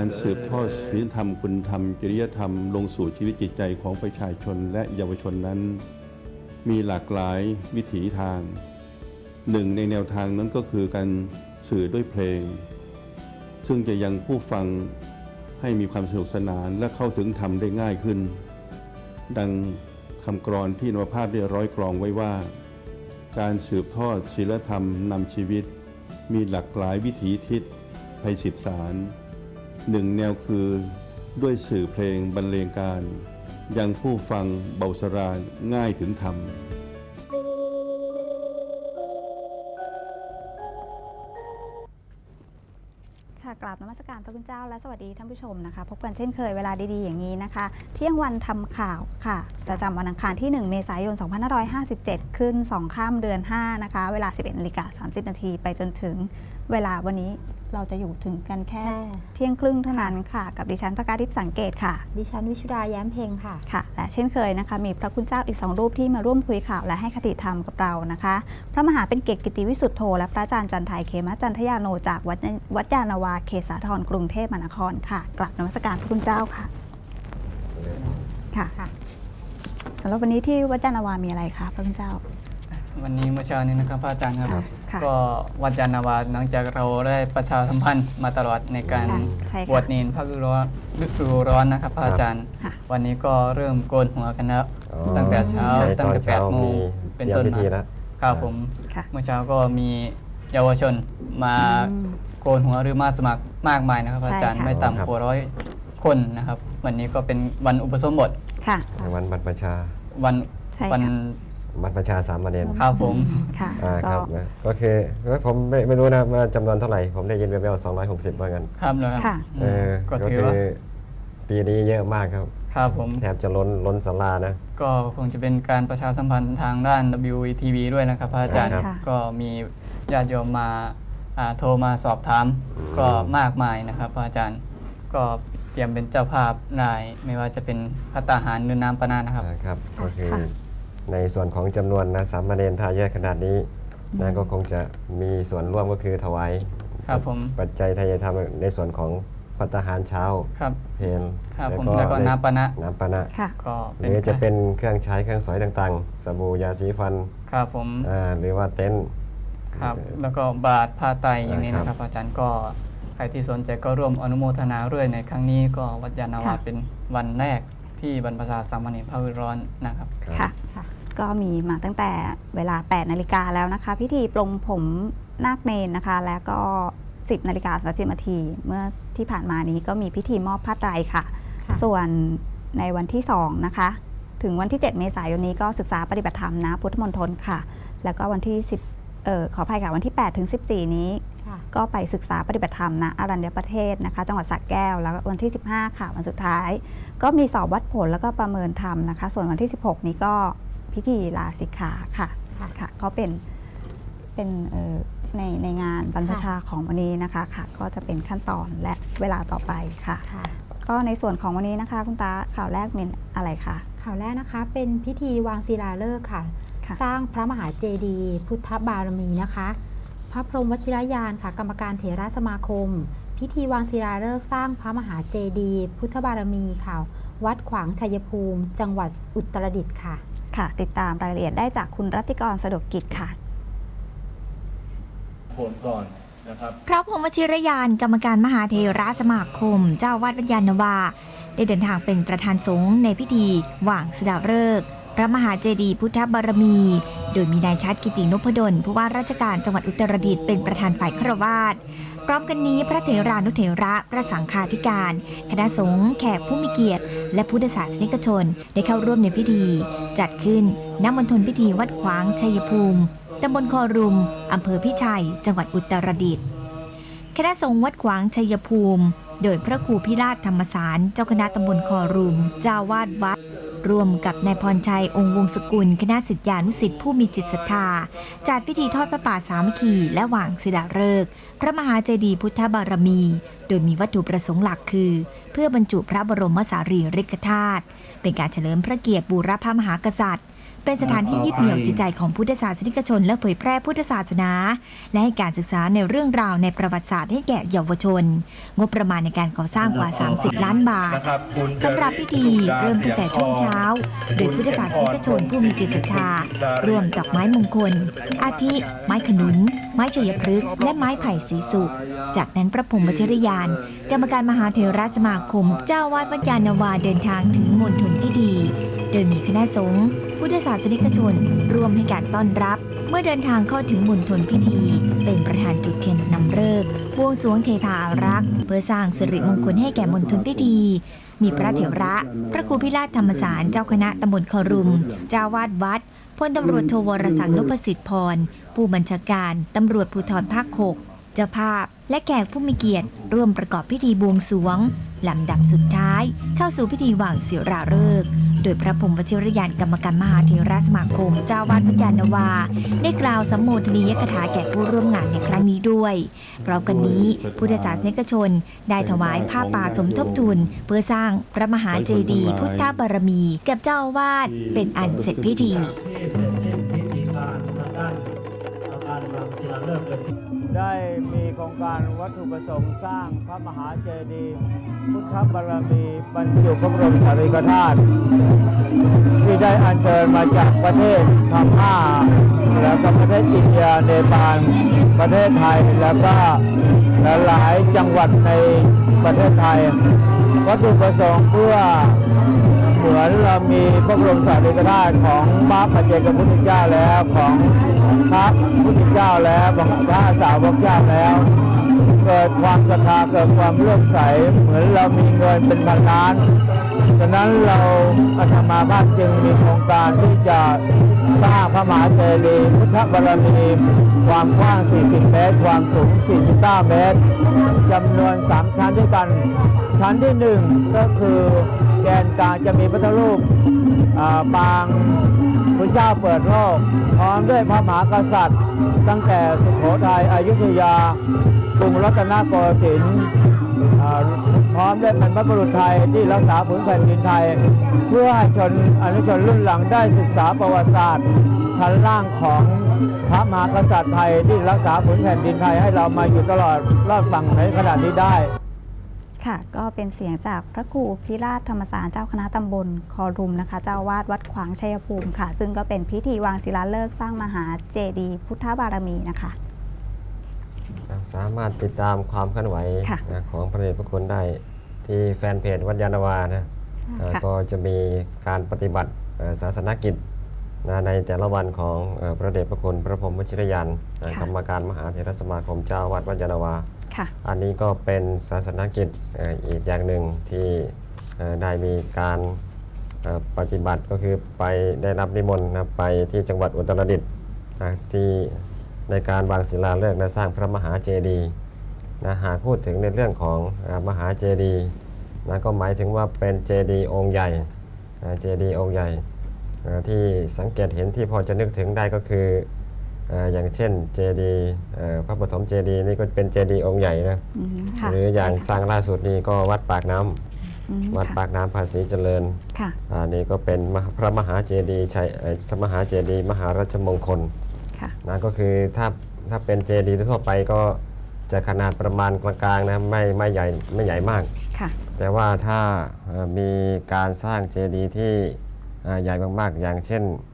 การสืบทอดศีลธรรมคุณธรรม จริยธรรมลงสู่ชีวิตจิตใจของประชาชนและเยาวชนนั้น มีหลากหลายวิถีทาง หนึ่งในแนวทางนั้นก็คือการสื่อด้วยเพลง ซึ่งจะยังผู้ฟังให้มีความสนุกสนานและเข้าถึงธรรมได้ง่ายขึ้น ดังคำกรอนที่นวภาพได้ร้อยกรองไว้ว่า การสืบทอดศีลธรรมนำชีวิต มีหลากหลายวิถีทิศภัยศิษสาร หนึ่งแนวคือด้วยสื่อเพลงบรรเลงการ ยังผู้ฟังเบาสรานง่ายถึงธรรมค่ะกราบนมัสการพระคุณเจ้าและสวัสดีท่านผู้ชมนะคะ พบกันเช่นเคยเวลาดีๆอย่างนี้นะคะ เที่ยงวันทำข่าวค่ะประจำวันอังคารที่ 1 เมษายน 2557 ขึ้น 2 ข้ามเดือน 5 นะคะ เวลา 11นาฬิกา30 นาทีไปจนถึงเวลาวันนี้ เราจะอยู่ถึงกันแค่ค่ะเที่ยงครึ่งเท่านั้นค่ะ กับดิฉันพระกาทิพย์สังเกตค่ะ ดิฉันวิชุดาแย้มเพลงค่ะ ค่ะ และเช่นเคยนะคะ มีพระคุณเจ้าอีกสองรูปที่มาร่วมคุยข่าวและให้คติธรรมกับเรานะคะ พระมหาเป็นเกตกิติวิสุทธโธและพระอาจารย์จันทายเคมจันทยาโนจากวัดวัดยานาวาเขตสาทรกรุงเทพมหานครค่ะ กลับนมัสการพระคุณเจ้าค่ะค่ะ ค่ะสำหรับวันนี้ที่วัดยานาวามีอะไรคะพระคุณเจ้า วันนี้เมื่อเช้านี้นะครับพระอาจารย์ครับครับ ค่ะก็วัดยานนาวาหลังจากเราได้ประชาสัมพันธ์มาตลอดในการค่ะใช่ค่ะบวชเนนภาคฤดูร้อนฤดูร้อนนะครับพระอาจารย์ ค่ะ วันนี้ก็เริ่มโกนหัวกันแล้ว อ๋อตั้งแต่เช้าในตั้งตอนแต่แปเช้าดโมมีงเตเป็นรียมต้นพิธีมาแล้ว ครับผม ค่ะ เมื่อเช้าก็มีเยาวชนมาอืมโกนหัวหรือมาสมัครมากมายนะครับพระอาจารย์ใช่ค่ะ ไม่ครับต่ำกว่าร้อยคนนะครับ วันนี้ก็เป็นวันอุปสมบท ค่ะ ในวันบรรพชา วันใช่วัค่ะ บรรพชาสามเณรครับผมค่ะอ่าก็ครับนะก็คือผมไม่ไม่รู้นะว่าจำนวนเท่าไหร่ ผมได้ยินแว่วๆ260ว่างั้นครับแล้วครับค่ะอืมเออก็ก็ถือคือว่าปีนี้เยอะมากครับ ครับผมแทบจะล้นล้นศาลานะ ก็คงจะเป็นการประชาสัมพันธ์ทางด้าน WTV ด้วยนะครับพระอาจารย์ใช่ครับก็มีญาติโยมมาอ่าโทรมาสอบถามอืมก็มากมายนะครับพระอาจารย์ก็เตรียมเป็นเจ้าภาพนายไม่ว่าจะเป็นพัตตาหารหรือน้ำปานานะครับนะครับค่ะก็คือค่ะ ในส่วนของจำนวนนะสามเณรถ้าเยอะขนาดนี้นะก็คงจะมีส่วนร่วมก็คือถวายครับผมปัจจัยทายธรรมในส่วนของพัตตาหารเช้าครับเพลครับผมแล้วก็น้ำปานะน้ำปานะค่ะก็หรือจะเป็นเครื่องใช้เครื่องสอยต่างๆ สบู่ยาสีฟันครับผมอ่าหรือว่าเต็นท์ครับแล้วก็บาทผ้าไตรอย่างนี้ครันะบครับอาจารย์ก็ใครที่สนใจก็ร่วมอนุโมทนาด้วยในครั้งนี้ก็วัดยานนาวาค่ะเป็นวันแรกที่บรรพชาสามเณรพระวิร้อนนะครับค่ะค่ะ ก็มีมาตั้งแต่เวลา 8 นาฬิกาแล้วนะคะ พิธีปลงผมนาคเนนนะคะ แล้วก็ 10 นาฬิกา30นาทีเมื่อที่ผ่านมานี้ก็มีพิธีมอบผ้าไตรค่ะค่ะ ส่วนในวันที่ 2 นะคะ ถึงวันที่ 7 เมษายนนี้ก็ศึกษาปฏิบัติธรรมนะ พุทธมณฑลค่ะ แล้วก็วันที่ 10เอ่อขออภัยค่ะวันที่ 8 ถึง 14 นี้ค่ะก็ไปศึกษาปฏิบัติธรรมนะอารัญญประเทศนะคะ จังหวัดสระแก้ว แล้วก็วันที่ 15 ค่ะวันสุดท้าย ก็มีสอบวัดผลแล้วก็ประเมินธรรมนะคะ ส่วนวันที่ 16 นี้ก็ พิธีลาสิกขาค่ะค่ะค่ะก็เป็นเป็นเอ่อในในงานบรรพชาของวันนี้นะคะค่ะ ก็จะเป็นขั้นตอนและเวลาต่อไปค่ะค่ะ ก็ในส่วนของวันนี้นะคะคุณตาข่าวแรกเป็นอะไรคะข่าวแรกนะคะเป็นพิธีวางศิลาฤกษ์ค่ะค่ะ สร้างพระมหาเจดีย์พุทธบารมีนะคะ พระพรหมวชิรยานค่ะ กรรมการเถรสมาคม พิธีวางศิลาฤกษ์สร้างพระมหาเจดีย์พุทธบารมีค่ะ วัดขวางชัยภูมิ จังหวัดอุตรดิตถ์ค่ะ ค่ะ ติดตามรายละเอียดได้จากคุณรัตติกรสะดวกกิจค่ะผลก่อนนะครับพระพรหมวชิรยานกรรมการมหาเทราสมาคม เจ้าวาดวัดยานนาวา ได้เดินทางเป็นประธานสงฆ์ในพิธีหว่างสดาฤกษ์พระมหาเจดีย์พุทธบารมี โดยมีนายชัดกิตินพดลผู้ว่าราชการจังหวัดอุตรดิตถ์เป็นประธานฝ่ายครวาสพร้อมกันนี้พระเถรานุเถระพระสังฆาธิการ คณะสงฆ์แขกผู้มีเกียรติ และพุทธศาสนิกชนได้เข้าร่วมในพิธี จัดขึ้นณมณฑลพิธีวัดขวางชัยภูมิตำบลคอรุมอำเภอพิชัย จังหวัดอุตรดิตถ์คณะสงฆ์วัดขวางชัยภูมิ โดยพระครูพิราชธรรมสาร เจ้าคณะตำบลคอรุม เจ้าวาดวัด ร่วมกับนายพรชัยองค์วงสกุล คณะสิทธิานุสิทธิผู้มีจิตศรัทธา จัดพิธีทอดพระป่าสามขีและหว่างศิลาฤกษ์พระมหาเจดีย์พุทธบารมี โดยมีวัตถุประสงค์หลักคือ เพื่อบรรจุพระบรมสารีริกธาตุเป็นการเฉลิมพระเกียรติบูรพมหากษัตริย์ เป็นสถานที่ยึดเหนี่ยวจิตใจของพุทธศาสนิกชน และเผยแพร่พุทธศาสนา และให้การศึกษาในเรื่องราวในประวัติศาสตร์ให้แก่เยาวชน งบประมาณในการก่อสร้างกว่า 30 ล้านบาทสำหรับพิธีเริ่มตั้งแต่ช่วงเช้า โดยพุทธศาสนิกชนผู้มีจิตศรัทธาร่วมดอกไม้มงคล อาทิ ไม้ขนุน ไม้ชัยพฤกษ์และไม้ไผ่สีสุกจากนั้นพระพรหมวชิรยาน กรรมการมหาเทราสมาคม เจ้าวาดวัดยานนาวาเดินทางถึงมณฑลพิธี โดยมีคณะสงฆ์พุทธศาสนิกชนร่วมให้การต้อนรับ เมื่อเดินทางเข้าถึงมณฑลพิธี เป็นประธานจุดเทียนนำฤกษ์บวงสรวงเทพาอารักษ์เพื่อสร้างสิริมงคลให้แก่มณฑลพิธี มีพระเถระ พระครูพิราชธรรมสารเจ้าคณะตำบลคอรุม เจ้าวาดวัดพลตำรวจโทวรศักดิ์นพสิทธิพร ผู้บัญชาการตำรวจภูธรภาคหกเจ้าภาพ และแขกผู้มีเกียรติ ร่วมประกอบพิธีบวงสรวงลำดับสุดท้าย เข้าสู่พิธีวางศิราฤกษ์ ดยพระพรมวชิรยานกรรมการมหาเทราสมาคม เจ้าวาดวิญญาณวา ได้กล่าวสัมโมทนียกถาแก่ผู้ร่วมงานในครั้งนี้ด้วย พร้อมกันนี้พุทธศาสนิกชน ได้ถวายผ้าป่าสมทบทุน เพื่อสร้างพระมหาเจดีย์พุทธบารมีกับเจ้าวาดเป็นอันเสร็จพิธีเสร็จสิ้นพิธีการทางด้านอาคารวางศิลาฤกษ์เป็น ได้มีโครงการวัตถุประสงค์สร้างพระมหาเจดีย์พุทธบารมีบรรจุพระบรมสารีริกธาตุที่ได้อัญเชิญมาจากประเทศพม่าแล้วก็ประเทศอินเดียเนปาลประเทศไทยแล้วก็หลายจังหวัดในประเทศไทย วัตถุประสงค์เพื่อเหมือนเรามีพระบรมสารีริกธาตุของพระปัจเจกพุทธเจ้าแล้วของ พระพุทธเจ้าแล้วของพระสาวกเจ้าแล้ว เกิดความศรัทธาเกิดความเลื่อมใสเหมือนเรามีเงินเป็นพันล้านฉะนั้นเราอาตมาภาพจึงมีโครงการที่จะสร้างพระมหาเจดีย์พุทธบารมีความกว้าง 40 เมตร ความสูง 49 เมตรจำนวน 3 ชั้นด้วยกัน ชั้นที่ 1 ก็คือ กลางจะมีพระพุทธรูปปางพระเจ้าเปิดโลกพร้อมด้วยพระมหากษัตริย์ ตั้งแต่สุโขทัยอยุธยากรุงรัตนโกสินทร์พร้อมด้วยบรรพบุรุษไทยที่รักษาผืนแผ่นดินไทย เพื่อให้ชนอนุชนรุ่นหลังได้ศึกษาประวัติศาสตร์ชั้นล่างของพระมหากษัตริย์ไทยที่รักษาผืนแผ่นดินไทยให้เรามาอยู่ตลอดรอดฝั่งในขณะนี้ได้ ค่ะ ก็เป็นเสียงจากพระครูพิราชธรรมสารเจ้าคณะตำบลคอรุมนะคะ เจ้าอาวาดวัดขวางชัยภูมิค่ะ ซึ่งก็เป็นพิธีวางศิลาฤกษ์สร้างมหาเจดีย์พุทธบารมีนะคะ สามารถติดตามความเคลื่อนไหวค่ะ นะของพระเดชพระคุณได้ที่แฟนเพจวัดยานนาวานะเอ่อค่ะ ก็จะมีการปฏิบัติเอ่อศาสนกิจนะในแต่ละวันของเอ่อพระเดชพระคุณพระพรหมวชิรยานนะค่ะ กรรมการมหาเถรสมาคมเจ้าวัดวัดยานนาวา ค่ะ อันนี้ก็เป็นศาสนกิจเอ่ออีกอย่างหนึ่งที่ได้มีการปฏิบัติก็คือไปได้รับนิมนต์นะไปที่จังหวัดอุตรดิตถ์ที่ในการวางศิลาฤกษ์นะสร้างพระมหาเจดีย์นะหากพูดถึงในเรื่องของอมหาเจดีย์นะก็หมายถึงว่าเป็นเจดีย์องค์ใหญ่เจดีย์องค์ใหญ่ที่สังเกตเห็นที่พอจะนึกถึงได้ก็คือ อ่ออย่างเช่นเจดีย์เอ่อพระปฐมเจดีย์นี่ก็เป็นเจดีย์องค์ใหญ่นะอืมค่ะหรืออย่างสใช่ร้างล่าสุดนี้ก็วัดปากน้ำอืมวัดค่ะปากน้ำภาษีเจริญค่ะอันนี้ก็เป็นมหาพระมหาเจดีย์ชัยเอ่อมหาเจดีย์มหาราชมงคลค่ะนะก็คือถ้าถ้าเป็นเจดีย์ทั่วไปก็จะขนาดประมาณกลางๆนะไม่ไม่ใหญ่ไม่ใหญ่มากค่ะแต่ว่าถ้าเอ่อมีการสร้างเจดีย์ที่เอ่อใหญ่มากๆ อย่างเช่นเอ่อ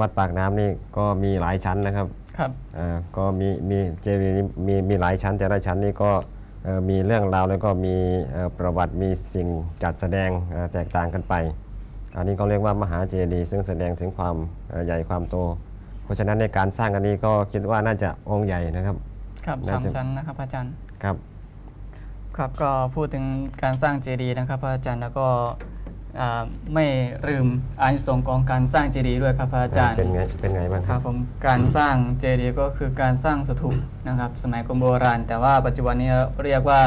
วัดปากน้ำนี่ก็มีหลายชั้นนะครับครับอ่าก็มีมีเจดีย์นี้มีมีหลายชั้น แต่ละชั้นนี่ก็เอ่อมีเรื่องราวแล้วก็มีเอ่อประวัติมีสิ่งจัดแสดงเอ่อแตกต่างกันไป อันนี้ก็เรียกว่ามหาเจดีย์ซึ่งแสดงถึงความเอ่อใหญ่ความโต เพราะฉะนั้นในการสร้างอันนี้ก็คิดว่าน่าจะองค์ใหญ่นะครับ ครับน่าสามจะชั้นนะครับอาจารย์ครับ ครับก็พูดถึงการสร้างเจดีย์นะครับพระอาจารย์แล้วก็อ่า ไม่ลืมอานิสงส์ของการสร้างเจดีย์ด้วยครับพระอาจารย์เป็นไงเป็นไงบ้างคครัรับบผมการสร้างเจดีย์ก็คือการสร้างสถูปนะครับ สมัยก่อนโบราณ แต่ว่าปัจจุบันนี้เรียกว่า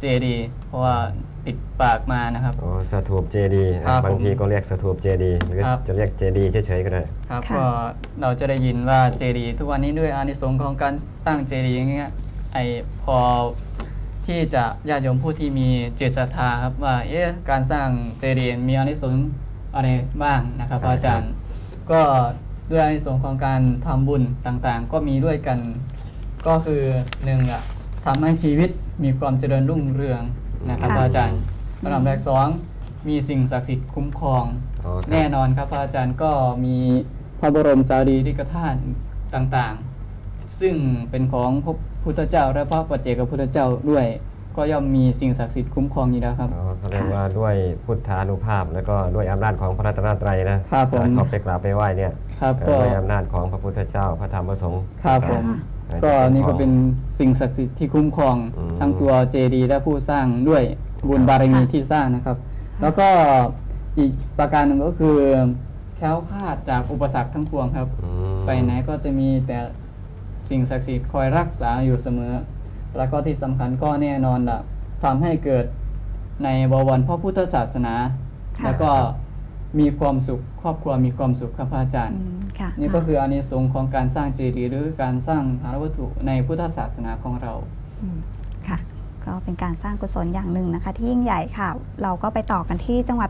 เจดีย์เพราะว่าติดปากมานะครับ โอ้สถูปเจดีย์ครับบางทีผมก็เรียกสถูปเจดีย์หรือครับ จะเรียกเจดีย์เฉยๆก็ได้ ครับค่ะ ก็เราจะได้ยินว่าเจดีย์ทุกวันนี้ด้วยอานิสงส์ของการตั้งเจดีย์อย่างเงี้ยไอพอ ที่จะญาติโยมผู้ที่มีจิตศรัทธาครับว่าเอ๊ะการสร้างเจดีย์มีอานิสงส์อะไรบ้างนะครับพระอาจารย์ ก็ด้วยอานิสงส์ของการทำบุญต่างๆ ก็มีด้วยกัน ก็คือหนึ่งอะทำให้ชีวิตมีความเจริญรุ่งเรืองนะครับค่ะพระอาจารย์ระดับแรกสองมีสิ่งศักดิ์สิทธิ์คุ้มครองอ๋อครับแน่นอนครับพระอาจารย์ก็มีพระบรมสารีริกธาตุต่างๆ ซึ่งเป็นของพระ พุทธเจ้า และพระปัจเจกพุทธเจ้าด้วย ก็ย่อมมีสิ่งศักดิ์สิทธิ์คุ้มครองอยู่แล้วครับอ๋อแสดงว่าด้วยพุทธานุภาพ แล้วก็ด้วยอำนาจของพระรัตนตรัยนะครับผมเขาไปกราบไปไหว้เนี่ยครับเอ่ก็อด้วยอำนาจของพระพุทธเจ้าพระธรรมพระสงฆ์ครับผมอ่าก็จะนี่ก็ของเป็นสิ่งศักดิ์สิทธิ์ที่คุ้มครองอืมทั้งตัวเจดีย์และผู้สร้างด้วยบุญบารมีที่สร้างนะครับ แล้วก็อีกประการหนึ่งก็คือแคล้วคลาดจากอุปสรรคทั้งปวงครับอืมไปไหนก็จะมีแต่ สิ่งศักดิ์สิทธิ์คอยรักษาอยู่เสมอ แล้วก็ที่สำคัญก็แน่นอนละทำให้เกิดในบวรพระพุทธศาสนาค่ะแล้วก็มีความสุขครอบครัวมีความสุขครับพระอาจารย์อืมค่ะนี่ก็คืออานิสงส์ของการสร้างเจดีย์หรือการสร้างฐานวัตถุในพุทธศาสนาของเรามค่ะ ก็เป็นการสร้างกุศลอย่างหนึ่งนะคะ ที่ยิ่งใหญ่ค่ะ เราก็ไปต่อกันที่จังหวัด